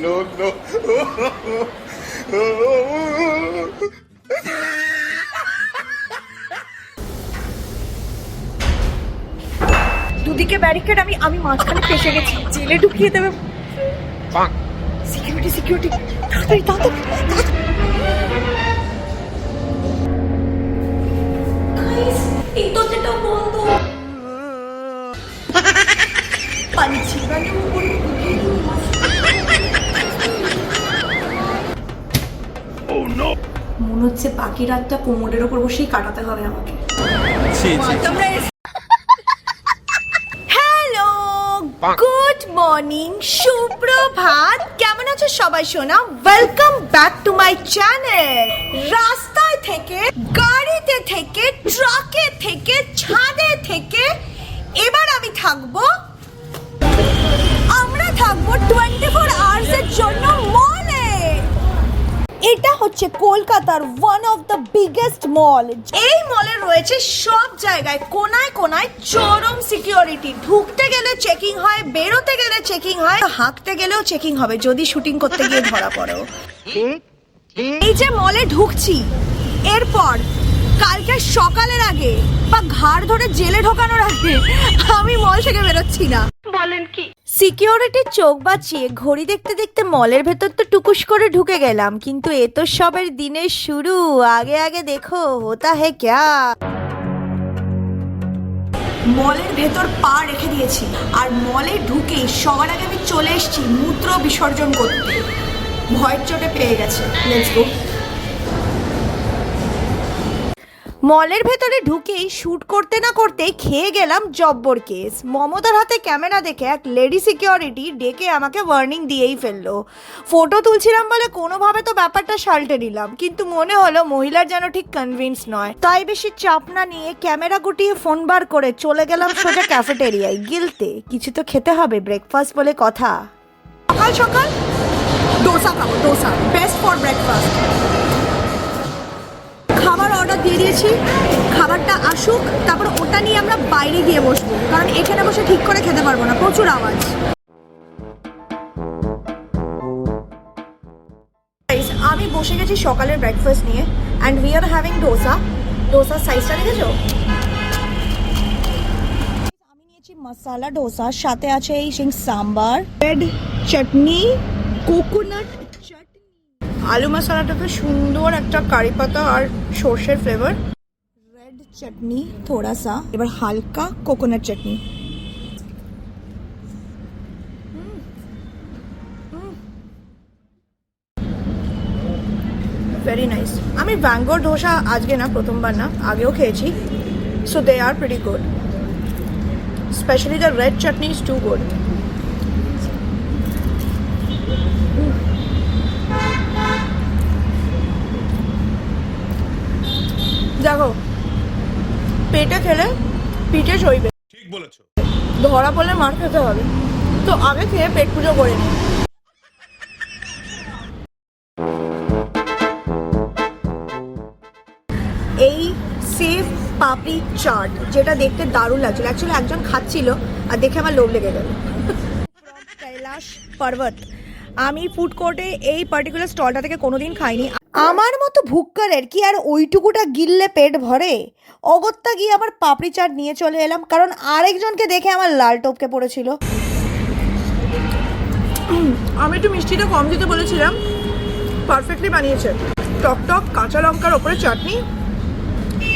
no, no. দুদিকে barricade আমি আমি মাঝখানে ফেসে গেছি জেলে ঢুকিয়ে দেবে সিকিউরিটি সিকিউরিটি তাড়াতাড়ি তাড়াতাড়ি তাড়াতাড়ি। এই দরজাটা মনে হচ্ছে বাকি রাতটা কোমরের ওপর বসেই কাটাতে হবে আমাকে। হ্যালো গুড মর্নিং সুপ্রভাত। কেমন আছো সবাই শোনা? Welcome back to my channel রাস্তায় থেকে গাড়িতে থেকে ট্রাকে থেকে ছাদে থেকে এবার আমি থাকব আমরা থাকব টোয়েন্টি ফোর আওয়ার্স এর জন্য মলে এটা হচ্ছে কলকাতার one of the biggest mall এই মলে রয়েছে সব জায়গায় কোনায় কোনায় চরম সিকিউরিটি ঢুকতে গেলে চেকিং হয় বেরোতে গেলে চেকিং হয় হাঁকতে গেলেও চেকিং হবে যদি শুটিং করতে গিয়ে ধরা পড়ো। এই যে মলে ঢুকছি এরপর কালকে সকালের আগে বা ঘাড় ধরে জেলে ঢোকানোর আগে আমি মল থেকে বেরোচ্ছি না। সিকিউরিটি চোখ বাঁচিয়ে ঘড়ি দেখতে দেখতে মলের ভেতর তো টুকুস করে ঢুকে গেলাম কিন্তু এ তো সবের দিনের শুরু। আগে আগে দেখো হোতা হে ক্যা? মলের ভেতর পা রেখে দিয়েছি আর মলে ঢুকে সবার আগে আমি চলে এসেছি মূত্র বিসর্জন করতে। ভয়ের চোটে পেয়ে গেছে। লেটস গো মলের ভেতরে ঢুকেই শ্যুট করতে না করতে খেয়ে গেলাম জব্বর কেস। মমতার হাতে ক্যামেরা দেখে এক লেডি সিকিউরিটি ডেকে আমাকে ওয়ার্নিং দিয়েই ফেলল। ফটো তুলছিলাম বলে কোনোভাবে তো ব্যাপারটা সাল্টে নিলাম, কিন্তু মনে হলো মহিলার যেন ঠিক কনভিন্স নয়। তাই বেশি চাপ না নিয়ে ক্যামেরা গুটিয়ে ফোন বার করে চলে গেলাম সোজা ক্যাফেটেরিয়ায় গিলতে কিছু তো খেতে হবে ব্রেকফাস্ট বলে কথা। সকাল সকাল। ডোসা খাব, ডোসা। বেস্ট ফর ব্রেকফাস্ট দিয়ে দিয়েছি। খাবারটা আসুক, তারপর ওটা নিয়ে আমরা বাইরে গিয়ে বসবো। কারণ এখানে বসে ঠিক করে খেতে পারব না, প্রচুর আওয়াজ। আমি বসে গেছি সকালের ব্রেকফাস্ট নিয়ে and we are having dosa ডোসার সাইজটা দেখেছ? আমি মশালা ডোসা সাথে আছে এই সিং সাম্বার রেড চাটনি কোকোনাট আলু মশলাটাতে সুন্দর একটা কারি পাতা আর সর্ষের ফ্লেভার রেড চাটনি থোড়া সা এবার হালকা কোকোনাট চাটনি ভেরি নাইস আমি ব্যাঙ্গোর ধোসা আজকে না প্রথমবার না আগেও খেয়েছি so they are pretty good specially the red chutney is too good দেখো পেটে খেলে পিঠে সইবে। ঠিক বলেছ। ধরা পড়লে মার খেতে হবে। তো আগে খেয়ে পেট পুজো করে নিই এই সেফ পাপড়ি চাট যেটা দেখতে দারুণ লাগছিল। অ্যাকচুয়ালি একজন খাচ্ছিল আর দেখে আমার লোভ লেগে গেল। কৈলাস পর্বত আমি ফুড কোর্টে এই পার্টিকুলার স্টলটা থেকে কোনোদিন খাইনি। আমার মতো ভুক্কারের কি আর ওইটুকুটা গিললে পেট ভরে? অগত্যা গিয়ে আবার পাপড়ি চাট নিয়ে চলে এলাম কারণ আরেকজনকে দেখে আমার লাল টপকে পড়েছিল। আমি একটু মিষ্টিটা কম দিতে বলেছিলাম। পারফেক্টলি বানিয়েছে। টক টক কাঁচা লঙ্কার ওপরে চাটনি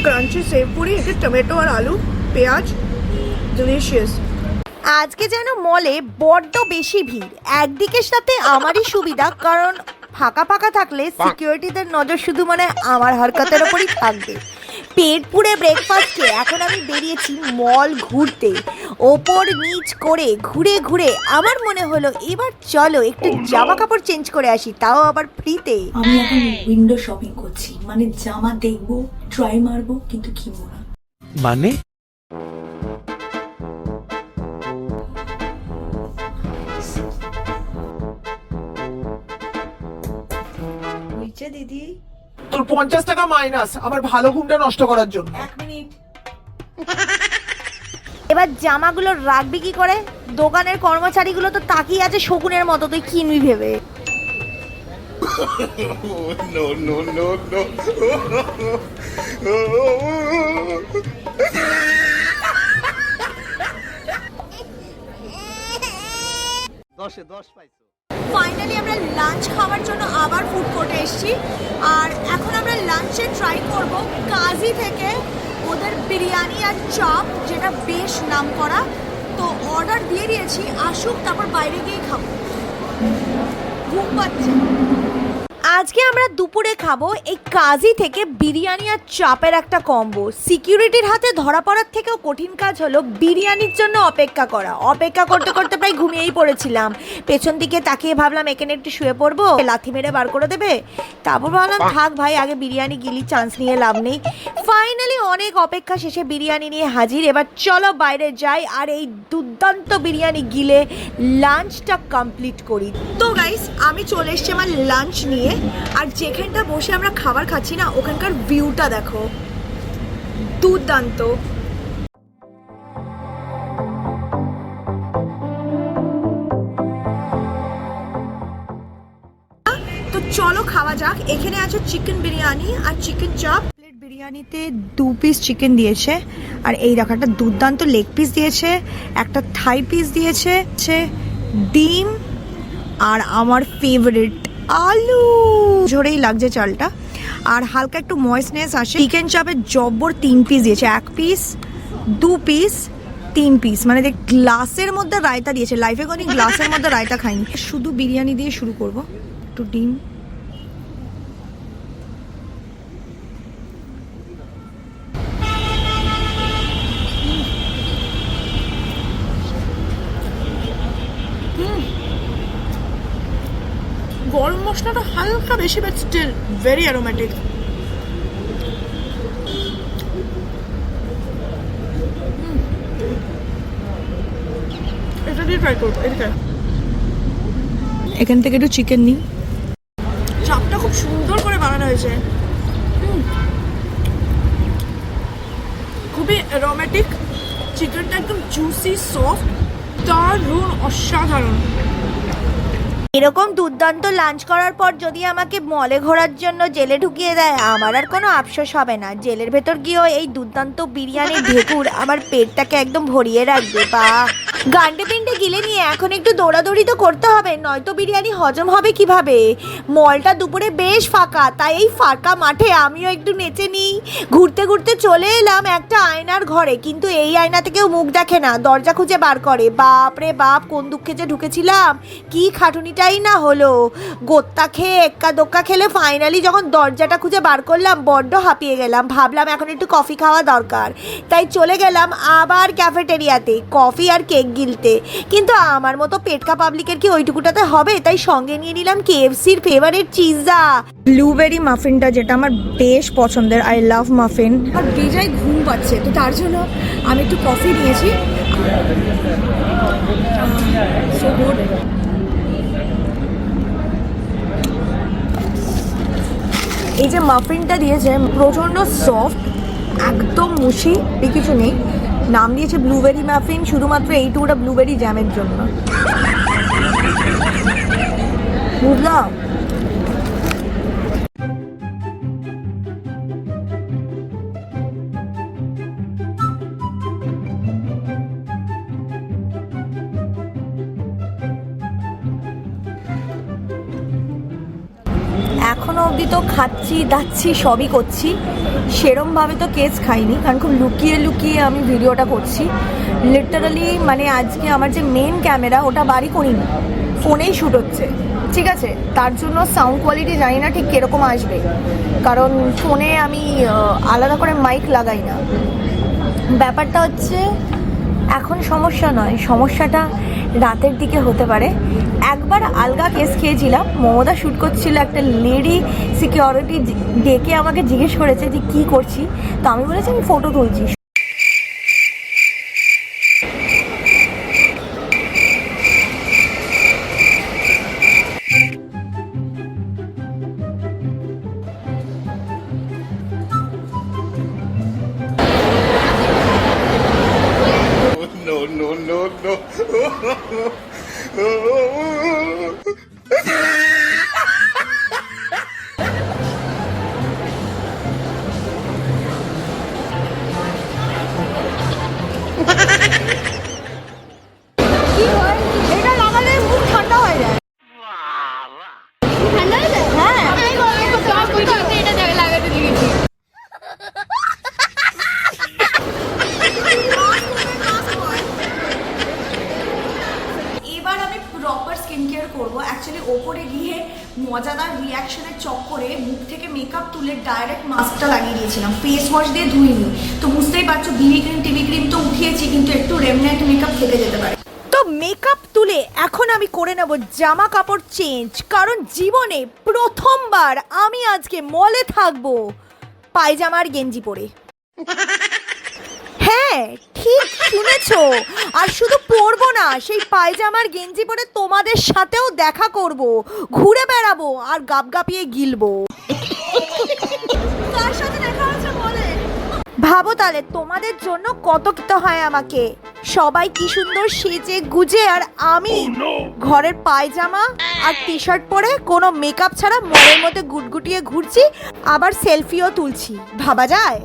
ক্রাঞ্চি সেভ পুরি এতে টমেটো আর আলু পেঁয়াজ ডিলিশিয়াস আজকে যেন মলে বড্ড বেশি ভিড়। একদিকের সাথে আমারই সুবিধা কারণ ফাঁকা ফাঁকা থাকলে সিকিউরিটিদের নজর শুধু মানে আমার হরকতের ওপরই থাকবে। পেট পুড়ে ব্রেকফাস্ট খেয়ে এখন আমি বেরিয়েছি মল ঘুরতে। ওপর নিচ করে ঘুরে ঘুরে আমার মনে হলো এবার চলো একটু জামা কাপড় চেঞ্জ করে আসি তাও আবার ফ্রিতে আমি এখন উইন্ডো শপিং করছি মানে জামা দেখব ট্রাই মারবো কিন্তু কিনবো না। মানে? নিচে দিদি। তোর পঞ্চাশ টাকা মাইনাস আমার ভালো ঘুমটা নষ্ট করার জন্য। এক মিনিট। এবার জামাগুলো রাখবি কি করে? দোকানের কর্মচারীগুলো তো তাকিয়ে আছে শকুনের মতো তুই কিনবি ভেবে? No, no, no, no. দশে দশ পাইছো। ফাইনালি আমরা লাঞ্চ খাওয়ার জন্য আবার ফুড কোর্টে এসেছি। আর এখন আমরা লাঞ্চে ট্রাই করব কাজী থেকে ওদের বিরিয়ানি আর চপ, যেটা বেশ নাম করা তো অর্ডার দিয়ে দিয়েছি, আসুক, তারপর বাইরে গিয়ে খাব। ঘুম পাচ্ছে। আজকে আমরা দুপুরে খাব এই কাজী থেকে বিরিয়ানি আর চাপের একটা কম্বো সিকিউরিটির হাতে ধরা পড়ার থেকেও কঠিন কাজ হলো বিরিয়ানির জন্য অপেক্ষা করা। অপেক্ষা করতে করতে প্রায় ঘুমিয়েই পড়েছিলাম। পেছন দিকে তাকিয়ে ভাবলাম, এখানে একটু শুয়ে পড়ব? লাথি মেরে বার করে দেবে? তারপর ভাবলাম, থাক ভাই, আগে বিরিয়ানি গিলি চান্স নিয়ে লাভ নেই। ফাইনালি অনেক অপেক্ষা শেষে বিরিয়ানি নিয়ে হাজির। এবার চলো বাইরে যাই আর এই দুর্দান্ত বিরিয়ানি গিলে লাঞ্চটা কমপ্লিট করি। তো গাইস আমি চলে এসেছি আমার লাঞ্চ নিয়ে। আর যেখানটা বসে আমরা খাবার খাচ্ছি না, ওখানকার ভিউটা দেখো। দুর্দান্ত। তো চলো খাওয়া যাক। এখানে আছে চিকেন বিরিয়ানি আর চিকেন চপ প্লেট বিরিয়ানিতে দু পিস চিকেন দিয়েছে। আর এই রাখাটা দুর্দান্ত লেগ পিস দিয়েছে, একটা থাই পিস দিয়েছে ডিম আর আমার ফেভারিট আলু। ঝরেই লাগছে চালটা। আর হালকা একটু ময়েসনেস আসে। চিকেন চাপের জব্বর তিন পিস দিয়েছে। এক পিস দু পিস তিন পিস মানে দেখ গ্লাসের মধ্যে রায়তা দিয়েছে। লাইফে কোনো গ্লাসের মধ্যে রায়তা খাইনি। শুধু বিরিয়ানি দিয়ে শুরু করব। একটু ডিম। মশলাটা হালকা বেশি বাট স্টিল ভেরি অ্যারোমেটিক এটা দিয়ে ট্রাই করব এখান থেকে একটু চিকেন নিই। চাপটা খুব সুন্দর করে বানানো হয়েছে। খুবই অ্যারোমেটিক চিকেনটা একদম জুসি সফট দারুণ অসাধারণ। এরকম দুর্দান্ত লাঞ্চ করার পর যদি আমাকে মলে ঘোরার জন্য জেলে ঢুকিয়ে দেয়, আমার আর কোনো আফসোস হবে না। জেলের ভেতর গিয়েও এই দুর্দান্ত বিরিয়ানির ঢেকুর আমার পেটটাকে একদম ভরিয়ে রাখবে বা গান্ডে পিন্ডে গিলে নিয়ে এখন একটু দৌড়াদৌড়ি তো করতে হবে, নয়তো বিরিয়ানি হজম হবে কীভাবে? মলটা দুপুরে বেশ ফাঁকা, তাই এই ফাঁকা মাঠে আমিও একটু নেচে নিই। ঘুরতে ঘুরতে চলে এলাম একটা আয়নার ঘরে, কিন্তু এই আয়না থেকেও মুখ দেখে না, দরজা খুঁজে বার করে। বাপ রে বাপ, কোন দুঃখে যে ঢুকেছিলাম, কি খাটুনিটাই না হলো। গোত্তা খেয়ে এক্কা দোক্কা খেলে ফাইনালি যখন দরজাটা খুঁজে বার করলাম, বড্ড হাঁপিয়ে গেলাম। ভাবলাম এখন একটু কফি খাওয়া দরকার। তাই চলে গেলাম আবার ক্যাফেটেরিয়াতে কফি আর কেক গিলতে। কিন্তু আমার মতো পেটকা পাবলিকের কি ওইটুকুটাতে হবে? তাই সঙ্গে নিয়ে নিলাম কেএফসির ফেভারিট চিজা ব্লুবেরি মাফিনটা যেটা আমার বেশ পছন্দের আই লাভ মাফিন আর বেজায় ঘুম পাচ্ছে তো তার জন্য আমি একটু কফি নিয়েছি। এই যে মাফিনটা দিয়েছে প্রচণ্ড সফট একদম মুশি কিছু নেই। নাম দিয়েছে ব্লুবেরি ম্যাফিন শুধুমাত্র এইটুকুটা ব্লুবেরি জ্যামের জন্য। বুঝলাম? এখনও অবধি তো খাচ্ছি, দাচ্ছি, সবই করছি। সেরমভাবে তো কেস খাইনি, কারণ খুব লুকিয়ে লুকিয়ে আমি ভিডিওটা করছি। লিটারালি মানে আজকে আমার যে মেন ক্যামেরা ওটা বাড়ি করিনি। ফোনেই শ্যুট হচ্ছে। ঠিক আছে? তার জন্য সাউন্ড কোয়ালিটি জানি না ঠিক কীরকম আসবে। কারণ ফোনে আমি আলাদা করে মাইক লাগাই না। ব্যাপারটা হচ্ছে, এখন সমস্যা নয়। সমস্যাটা রাতের দিকে হতে পারে। একবার আলগা কেস খেয়েছিলাম। মমতা শ্যুট করছিল একটা লেডি সিকিউরিটি ডেকে আমাকে জিজ্ঞেস করেছে যে, কি করছি? তো আমি বলেছি, আমি ফটো তুলছি। জামা কাপড় চেঞ্জ, কারণ জীবনে প্রথমবার আমি আজকে মলে থাকব পায়জামার গেঞ্জি পরে। হ্যাঁ ঠিক শুনেছো। আর শুধু পরবো না, সেই পায়জামার গেঞ্জি পরে তোমাদের সাথেও দেখা করব, ঘুরে বেড়াবো আর গাপ গাপিয়ে গিলবো। ভাবো তাহলে তোমাদের জন্য কত কিতে হয় আমাকে। সবাই কি সুন্দর সেজে গুজে আর আমি ঘরের পায়জামা আর টি শার্ট পরে কোনো মেকআপ ছাড়া মনের মধ্যে গুটগুটিয়ে ঘুরছি আবার সেলফিও তুলছি। ভাবা যায়?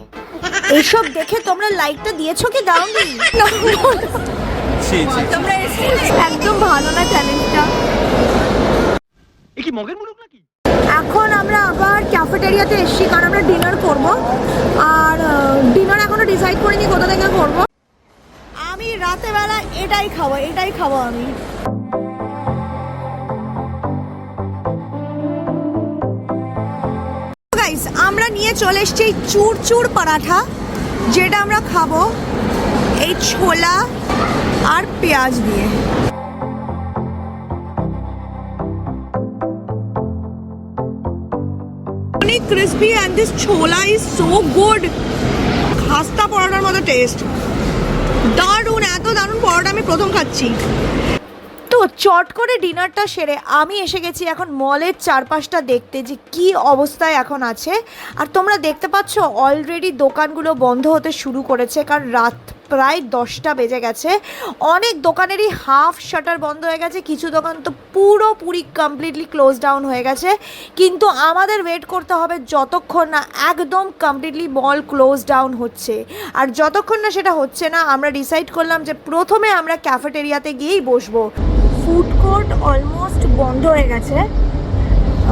এসব দেখে তোমরা লাইকটা দিয়েছ কি দাওনি? তোমরা? একদম ভালো না চ্যালেঞ্জটা এ কি মগের মুলুক এখন আমরা আবার ক্যাফেটেরিয়াতে এসেছি, কারণ আমরা ডিনার করব। আর ডিনার এখনও ডিসাইড করিনি কোথা থেকে করব। আমি রাতে বেলা এটাই খাব এটাই খাব আমি। আমরা নিয়ে চলে এসেছি এই চুর চুর পরাঠা, যেটা আমরা খাব এই ছোলা আর পেঁয়াজ দিয়ে। Crispy and this chola is so good খাস্তা পরোটার মতো টেস্ট দারুণ এত দারুণ পরোটা আমি প্রথম খাচ্ছি। তো চট করে ডিনারটা সেরে আমি এসে গেছি এখন মলের চারপাশটা দেখতে যে কি অবস্থায় এখন আছে। আর তোমরা দেখতে পাচ্ছ অলরেডি দোকানগুলো বন্ধ হতে শুরু করেছে, কারণ রাত প্রায় দশটা বেজে গেছে। অনেক দোকানেরই হাফ শাটার বন্ধ হয়ে গেছে। কিছু দোকান তো পুরোপুরি কমপ্লিটলি ক্লোজ ডাউন হয়ে গেছে। কিন্তু আমাদের ওয়েট করতে হবে যতক্ষণ না একদম কমপ্লিটলি মল ক্লোজ ডাউন হচ্ছে। আর যতক্ষণ না সেটা হচ্ছে না আমরা ডিসাইড করলাম যে প্রথমে আমরা ক্যাফেটেরিয়াতে গিয়েই বসবো। ফুড কোর্ট অলমোস্ট বন্ধ হয়ে গেছে।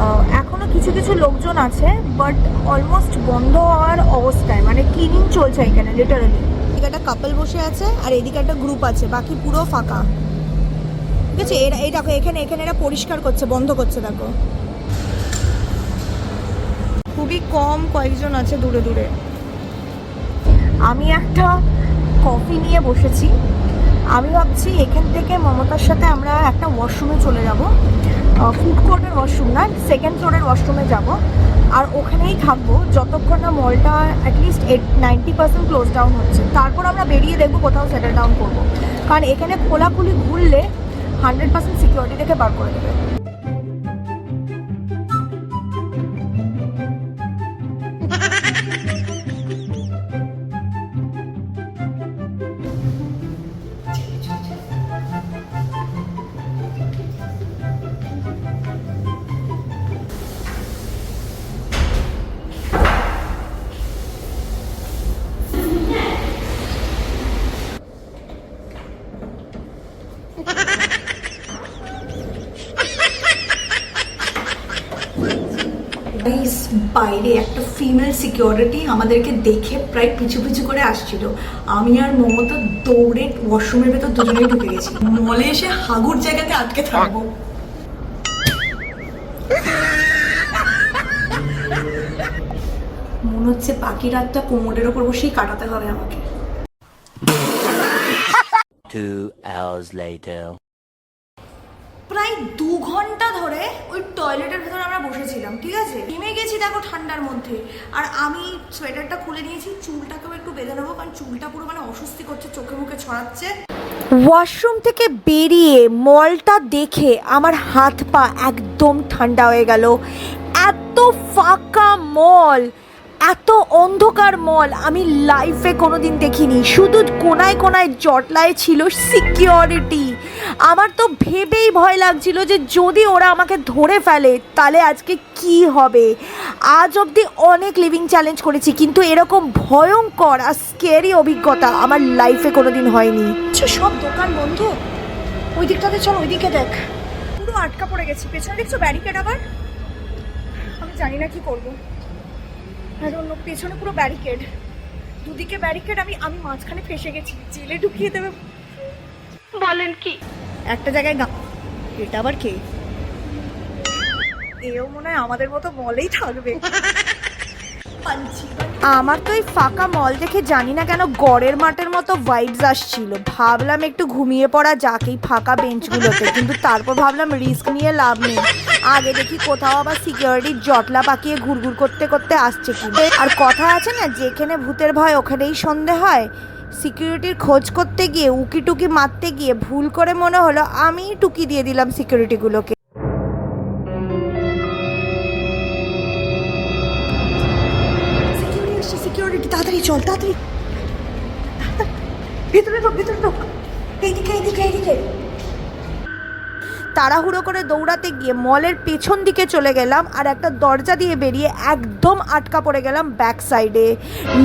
আহ, এখনও কিছু কিছু লোকজন আছে বাট অলমোস্ট বন্ধ হওয়ার অবস্থায় মানে ক্লিনিং চলছে এখানে লিটারালি একটা কাপল বসে আছে আর এদিকে একটা গ্রুপ আছে, বাকি পুরো ফাঁকা। ঠিক আছে? এরা এই দেখো, এখানে এখানে এরা পরিষ্কার করছে, বন্ধ করছে, দেখো। খুবই কম কয়েকজন আছে দূরে দূরে। আমি একটা কফি নিয়ে বসেছি। আমি ভাবছি এখান থেকে মমতার সাথে আমরা একটা ওয়াশরুমে চলে যাব। ফুড কোর্টের ওয়াশরুম না সেকেন্ড ফ্লোরের ওয়াশরুমে যাব। আর ওখানেই থাকব। যতক্ষণ না মলটা at least eight ninety percent close down হচ্ছে। তারপর আমরা বেরিয়ে দেখব কোথাও সেটেল ডাউন করব। কারণ এখানে খোলাখুলি ঘুরলে হান্ড্রেড পার্সেন্ট সিকিউরিটি থেকে বার করে দেবে। বাইরে একটা ফিমেল সিকিউরিটি আমাদেরকে দেখে প্রায় পিছু পিছু করে আসছিল। আমি আর মমতা দৌড়ে ওয়াশরুমের ভেতর দুজনেই ঢুকে গেছি। মলে এসে হাগুর জায়গাতে আটকে থাকব। মনে হচ্ছে বাকি রাতটা কোমরের ওপর বসেই কাটাতে হবে আমাকে। Two hours later. প্রায় দু ঘণ্টা ধরে ওই টয়লেটের ভেতরে আমরা বসেছিলাম, ঠিক আছে? নেমে গেছি দেখো ঠান্ডার মধ্যে। আর আমি সোয়েটারটা খুলে নিয়েছি, চুলটাকেও একটু বেঁধে নেব, কারণ চুলটা পুরো মানে অস্বস্তি করছে, চোখে মুখে ছড়াচ্ছে। ওয়াশরুম থেকে বেরিয়ে মলটা দেখে আমার হাত পা একদম ঠান্ডা হয়ে গেল। এত ফাঁকা মল, এত অন্ধকার মল, আমি লাইফে কোনোদিন দেখিনি। শুধু কোনায় কোনায় জটলায় ছিল সিকিউরিটি আমার তো ভেবেই ভয় লাগছিল যে যদি ওরা আমাকে ধরে ফেলে তাহলে আজকে কি হবে? আজ অবধি অনেক লিভিং চ্যালেঞ্জ করেছি কিন্তু এরকম ভয়ঙ্কর আর স্কেরি অভিজ্ঞতা আমার লাইফে কোনোদিন হয়নি। আচ্ছা, সব দোকান বন্ধ? ওই দিকটাতে চল ওই দিকে দেখ। পুরো আটকা পড়ে গেছি পেছনে দেখছ ব্যারিকেড আবার? আমি জানি না কি করব। আর অন্য পেছনে পুরো ব্যারিকেড দুদিকে ব্যারিকেড আমি আমি মাঝখানে ফেসে গেছি জেলে ঢুকিয়ে দেবে। বলেন কি? একটা জায়গায় গা এটা আবার কে? এও মনে হয় আমাদের মতো মলেই থাকবে। আমার তো এই ফাঁকা মল দেখে জানি না কেন গড়ের মাঠের মতো ভাইবস আসছিল। ভাবলাম একটু ঘুমিয়ে পড়া যাক এই ফাঁকা বেঞ্চগুলোতে কিন্তু তারপর ভাবলাম রিস্ক নিয়ে লাভ নেই। আগে দেখি কোথাও আবার সিকিউরিটির জটলা পাকিয়ে ঘুরঘুর করতে করতে আসছে কি আর কথা আছে না, যেখানে ভূতের ভয় ওখানেই সন্ধে হয়। সিকিউরিটির খোঁজ করতে গিয়ে উকি টুকি মারতে গিয়ে ভুল করে মনে হলো, আমিই টুকি দিয়ে দিলাম সিকিউরিটিগুলোকে। সিকিউরিটি সিকিউরিটি, তাড়াতাড়ি চল তাড়াতাড়ি। ভিতরে ঢোক ভিতরে ঢোক। এইদিকে এইদিকে এইদিকে। তাড়াহুড়ো করে দৌড়াতে গিয়ে মলের পেছন দিকে চলে গেলাম আর একটা দরজা দিয়ে বেরিয়ে একদম আটকা পড়ে গেলাম ব্যাক সাইডে।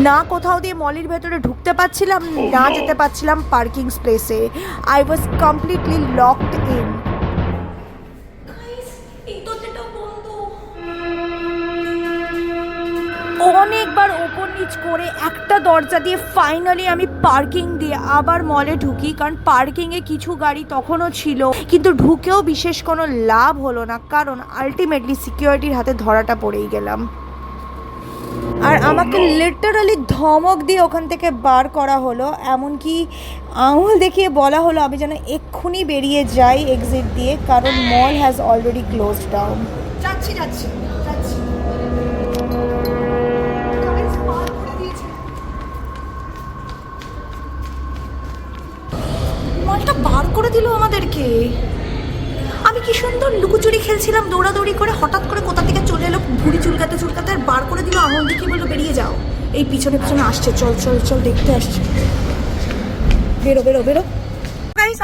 না কোথাও দিয়ে মলের ভেতরে ঢুকতে পারছিলাম না যেতে পারছিলাম পার্কিং স্পেসে। I was completely locked in অনেকবার করে একটা দরজা দিয়ে ফাইনালি আমি পার্কিং দিয়ে আবার মলে ঢুকি কারণ পার্কিংয়ে কিছু গাড়ি তখনও ছিল। কিন্তু ঢুকেও বিশেষ কোনো লাভ হলো না কারণ আলটিমেটলি সিকিউরিটির হাতে ধরাটা পড়েই গেলাম। আর আমাকে লিটারালি ধমক দিয়ে ওখান থেকে বার করা হলো এমনকি আঙুল দেখিয়ে বলা হলো আমি যেন এক্ষুনি বেরিয়ে যাই এক্সিট দিয়ে কারণ mall has already close down যাচ্ছি যাচ্ছি। করে দিল আমাদেরকে। আমি কি সুন্দর লুকোচুরি খেলছিলাম, দৌড়াদৌড়ি করে হঠাৎ করে কোথা থেকে চলে এলো, ভুড়ি চুলকাতে চুলকাতে আর বার করে দিল আমার দেখি বলল, বেরিয়ে যাও। এই পিছনে পিছনে আসছে, চল চল চল, দেখতে আসছে। বেরো বেরো বেরো।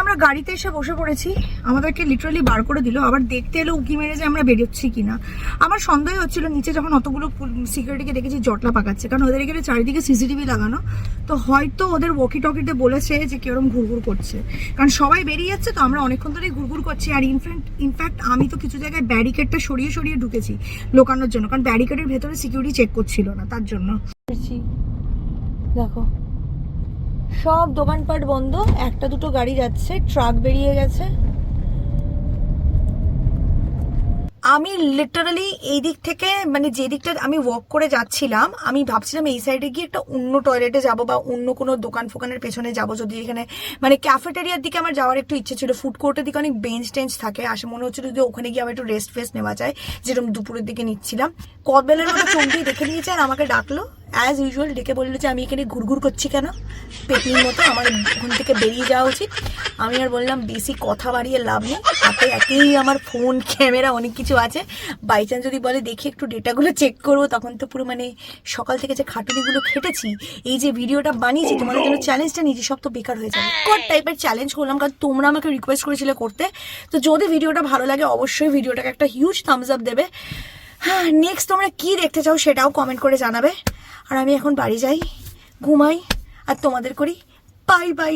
আমরা গাড়িতে এসে বসে পড়েছি। আমাদেরকে লিটারালি বার করে দিল। আবার দেখতে এলো উকি মেরে যে আমরা বেরোচ্ছি কিনা। আমার সন্দেহ হচ্ছিল, নিচে যখন অতগুলো সিকিউরিটিকে দেখেছি, জটলা পাকাচ্ছে। কারণ ওদের এখানে চারিদিকে সিসিটিভি লাগানো। তো হয়তো ওদের ওয়াকি টকিতে বলেছে যে কেরম ঘুরঘুর করছে। কারণ সবাই বেরিয়ে যাচ্ছে, তো আমরা অনেকক্ষণ ধরেই ঘুরঘুর করছি। আর ইনফ্যাক্ট ইনফ্যাক্ট আমি তো কিছু জায়গায় ব্যারিকেডটা সরিয়ে সরিয়ে ঢুকেছি লোকানোর জন্য। কারণ ব্যারিকেডের ভেতরে সিকিউরিটি চেক করছিল না, তার জন্য। দেখো সব দোকানপাট বন্ধ, একটা দুটো গাড়ি যাচ্ছে, ট্রাক বেরিয়ে গেছে। আমি লিটারালি এই দিক থেকে মানে যে দিকটা আমি ওয়াক করে যাচ্ছিলাম, আমি ভাবছিলাম এই সাইডে গিয়ে একটা অন্য টয়লেটে যাব বা অন্য কোনো দোকান ফোকানের পেছনে যাব। যদি এখানে মানে ক্যাফেটেরিয়ার দিকে আমার যাওয়ার একটু ইচ্ছে ছিল ফুড কোর্টের দিকে অনেক বেঞ্চ টেঞ্চ থাকে, আসে মনে হচ্ছিল যদি ওখানে গিয়ে আবার একটু রেস্ট ফেস্ট নেওয়া যায়, যেরকম দুপুরের দিকে নিচ্ছিলাম। কদবেলের মতো চমকেই দেখে নিয়েছে আর আমাকে ডাকলো অ্যাজ ইউজুয়াল ডেকে বলল যে, আমি এখানে ঘুরঘুর করছি কেন? পেটনির মতো আমার ওখান থেকে বেরিয়ে যাওয়া উচিত। আমি আর বললাম, বেশি কথা বাড়িয়ে লাভ নেই। হাতে একেই আমার ফোন, ক্যামেরা, অনেক কিছু আছে। বাই চান্স যদি বলে, দেখি একটু ডেটাগুলো চেক করব, তখন তো পুরো মানে সকাল থেকে যে খাটুনিগুলো খেটেছি, এই যে ভিডিওটা বানিয়েছি, তোমাদের জন্য চ্যালেঞ্জটা নিয়েছি, সব তো বেকার হয়ে যাবে। কোন টাইপের চ্যালেঞ্জ করলাম? কারণ তোমরা আমাকে রিকোয়েস্ট করেছিলে করতে। তো যদি ভিডিওটা ভালো লাগে, অবশ্যই ভিডিওটাকে একটা হিউজ থামস আপ দেবে। হ্যাঁ নেক্সট তোমরা কি দেখতে চাও সেটাও কমেন্ট করে জানাবে। আর আমি এখন বাড়ি যাই ঘুমাই আর তোমাদের করি বাই বাই